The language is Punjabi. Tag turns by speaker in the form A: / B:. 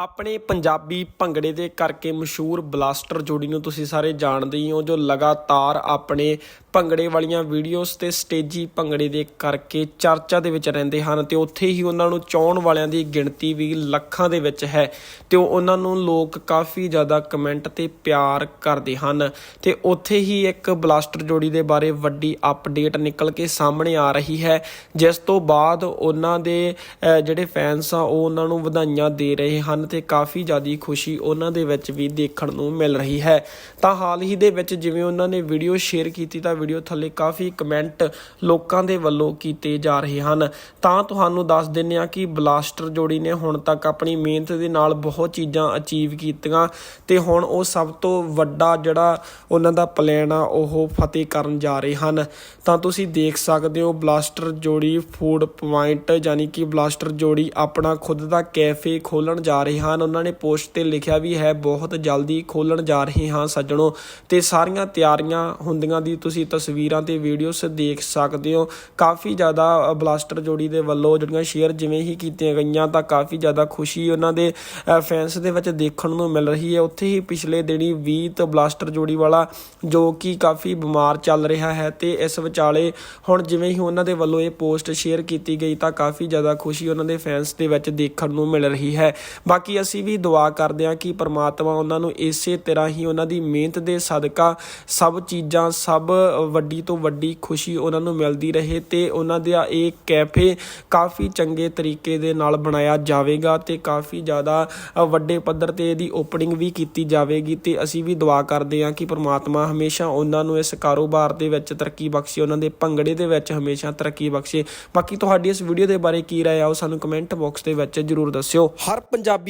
A: ਆਪਣੇ ਪੰਜਾਬੀ ਭੰਗੜੇ ਦੇ ਕਰਕੇ ਮਸ਼ਹੂਰ ਬਲਾਸਟਰ ਜੋੜੀ ਨੂੰ ਤੁਸੀਂ ਸਾਰੇ ਜਾਣਦੇ ਹੀ ਹੋ, ਜੋ ਲਗਾਤਾਰ ਆਪਣੇ ਭੰਗੜੇ ਵਾਲੀਆਂ ਵੀਡੀਓਜ਼ ਤੇ ਸਟੇਜੀ ਭੰਗੜੇ ਦੇ ਕਰਕੇ ਚਰਚਾ ਦੇ ਵਿੱਚ ਰਹਿੰਦੇ ਹਨ ਤੇ ਉੱਥੇ ਹੀ ਉਹਨਾਂ ਨੂੰ ਚਾਹਣ ਵਾਲਿਆਂ ਦੀ ਗਿਣਤੀ ਵੀ ਲੱਖਾਂ ਦੇ ਵਿੱਚ ਹੈ ਤੇ ਉਹਨਾਂ ਨੂੰ ਲੋਕ ਕਾਫੀ ਜ਼ਿਆਦਾ ਕਮੈਂਟ ਤੇ ਪਿਆਰ ਕਰਦੇ ਹਨ ਤੇ ਉੱਥੇ ਹੀ ਇੱਕ ਬਲਾਸਟਰ ਜੋੜੀ ਦੇ ਬਾਰੇ ਵੱਡੀ ਅਪਡੇਟ ਨਿਕਲ ਕੇ ਸਾਹਮਣੇ ਆ ਰਹੀ ਹੈ, ਜਿਸ ਤੋਂ ਬਾਅਦ ਉਹਨਾਂ ਦੇ ਜਿਹੜੇ ਫੈਨਸ ਆ, ਉਹ ਉਹਨਾਂ ਨੂੰ ਵਧਾਈਆਂ ਦੇ ਰਹੇ ਹਨ ਤੇ ਕਾਫੀ ਜ਼ਿਆਦਾ ਖੁਸ਼ੀ ਉਹਨਾਂ ਦੇ ਵਿੱਚ ਵੀ ਦੇਖਣ ਨੂੰ ਮਿਲ ਰਹੀ ਹੈ। ਤਾਂ ਹਾਲ ਹੀ ਦੇ ਵਿੱਚ ਜਿਵੇਂ ਉਹਨਾਂ ਨੇ ਵੀਡੀਓ ਸ਼ੇਅਰ ਕੀਤੀ, ਤਾਂ ਵੀਡੀਓ ਥੱਲੇ ਕਾਫੀ ਕਮੈਂਟ ਲੋਕਾਂ ਦੇ ਵੱਲੋਂ ਕੀਤੇ ਜਾ ਰਹੇ ਹਨ। ਤਾਂ ਤੁਹਾਨੂੰ ਦੱਸ ਦਿੰਨੇ ਆ ਕਿ ਬਲਾਸਟਰ ਜੋੜੀ ਨੇ ਹੁਣ ਤੱਕ ਆਪਣੀ ਮਿਹਨਤ ਦੇ ਨਾਲ ਬਹੁਤ ਚੀਜ਼ਾਂ ਅਚੀਵ ਕੀਤੀਆਂ ਤੇ ਹੁਣ ਉਹ ਸਭ ਤੋਂ ਵੱਡਾ ਜਿਹੜਾ ਉਹਨਾਂ ਦਾ ਪਲਾਨ ਆ, ਉਹ ਫਤਿਹ ਕਰਨ ਜਾ ਰਹੇ ਹਨ। ਤਾਂ ਤੁਸੀਂ ਦੇਖ ਸਕਦੇ ਹੋ ਬਲਾਸਟਰ ਜੋੜੀ ਫੂਡ ਪੁਆਇੰਟ ਯਾਨੀ ਕਿ ਬਲਾਸਟਰ ਜੋੜੀ ਆਪਣਾ ਖੁਦ ਦਾ ਕੈਫੇ ਖੋਲਣ ਜਾ ਰਹੇ ਹਨ। ਉਹਨਾਂ ਨੇ ਪੋਸਟ ਤੇ ਲਿਖਿਆ ਵੀ ਹੈ, ਬਹੁਤ ਜਲਦੀ ਖੋਲਣ ਜਾ ਰਹੇ ਹਾਂ ਸੱਜਣੋ। ਤੇ ਸਾਰੀਆਂ ਤਿਆਰੀਆਂ ਹੁੰਦੀਆਂ ਦੀ ਤੁਸੀਂ ਤਸਵੀਰਾਂ ਤੇ ਵੀਡੀਓਸ ਦੇਖ ਸਕਦੇ ਹੋ। ਕਾਫੀ ਜ਼ਿਆਦਾ ਬਲਾਸਟਰ ਜੋੜੀ ਦੇ ਵੱਲੋਂ ਜਿਹੜੀਆਂ ਸ਼ੇਅਰ ਜਿਵੇਂ ਹੀ ਕੀਤੀਆਂ ਗਈਆਂ ਤਾਂ ਕਾਫੀ ਜ਼ਿਆਦਾ ਖੁਸ਼ੀ ਉਹਨਾਂ ਦੇ ਫੈਨਸ ਦੇ ਵਿੱਚ ਦੇਖਣ ਨੂੰ ਮਿਲ ਰਹੀ ਹੈ। ਉੱਥੇ ਹੀ ਪਿਛਲੇ ਦਿਨੀ 20 ਤੋਂ ਬਲਾਸਟਰ ਜੋੜੀ ਵਾਲਾ ਜੋ ਕਿ ਕਾਫੀ ਬਿਮਾਰ ਚੱਲ ਰਿਹਾ ਹੈ ਤੇ ਇਸ ਵਿਚਾਲੇ ਹੁਣ ਜਿਵੇਂ ਹੀ ਉਹਨਾਂ ਦੇ ਵੱਲੋਂ ਇਹ ਪੋਸਟ ਸ਼ੇਅਰ ਕੀਤੀ ਗਈ ਤਾਂ ਕਾਫੀ ਜ਼ਿਆਦਾ ਖੁਸ਼ੀ ਉਹਨਾਂ ਦੇ ਫੈਨਸ ਦੇ ਵਿੱਚ ਦੇਖਣ ਨੂੰ ਮਿਲ ਰਹੀ ਹੈ। ਬਾਕੀ ਅਸੀਂ ਵੀ ਦੁਆ ਕਰਦੇ ਹਾਂ ਕਿ ਪਰਮਾਤਮਾ ਉਹਨਾਂ ਨੂੰ ਇਸੇ ਤਰ੍ਹਾਂ ਹੀ ਉਹਨਾਂ ਦੀ ਮਿਹਨਤ ਦੇ ਸਦਕਾ ਸਭ ਚੀਜ਼ਾਂ ਸਭ ਵੱਡੀ ਤੋਂ ਵੱਡੀ ਖੁਸ਼ੀ ਉਹਨਾਂ ਨੂੰ ਮਿਲਦੀ ਰਹੇ ਤੇ ਉਹਨਾਂ ਦਾ ਇਹ ਕੈਫੇ ਕਾਫੀ ਚੰਗੇ ਤਰੀਕੇ ਦੇ ਨਾਲ ਬਣਾਇਆ ਜਾਵੇਗਾ ਤੇ ਕਾਫੀ ਜ਼ਿਆਦਾ ਵੱਡੇ ਪੱਧਰ ਤੇ ਇਹਦੀ ਓਪਨਿੰਗ ਵੀ ਕੀਤੀ ਜਾਵੇਗੀ ਤੇ ਅਸੀਂ ਵੀ ਦੁਆ ਕਰਦੇ ਹਾਂ ਕਿ ਪਰਮਾਤਮਾ ਹਮੇਸ਼ਾ ਉਹਨਾਂ ਨੂੰ ਇਸ ਕਾਰੋਬਾਰ ਦੇ ਵਿੱਚ ਤਰੱਕੀ ਬਖਸ਼ੇ, ਉਹਨਾਂ ਦੇ ਭੰਗੜੇ ਦੇ ਵਿੱਚ ਹਮੇਸ਼ਾ ਤਰੱਕੀ ਬਖਸ਼ੇ। ਬਾਕੀ ਤੁਹਾਡੀ ਇਸ ਵੀਡੀਓ ਦੇ ਬਾਰੇ ਕੀ ਰਾਏ ਆ ਉਹ ਸਾਨੂੰ ਕਮੈਂਟ ਬਾਕਸ ਦੇ ਵਿੱਚ ਜਰੂਰ ਦੱਸਿਓ। ਹਰ ਪੰਜਾਬੀ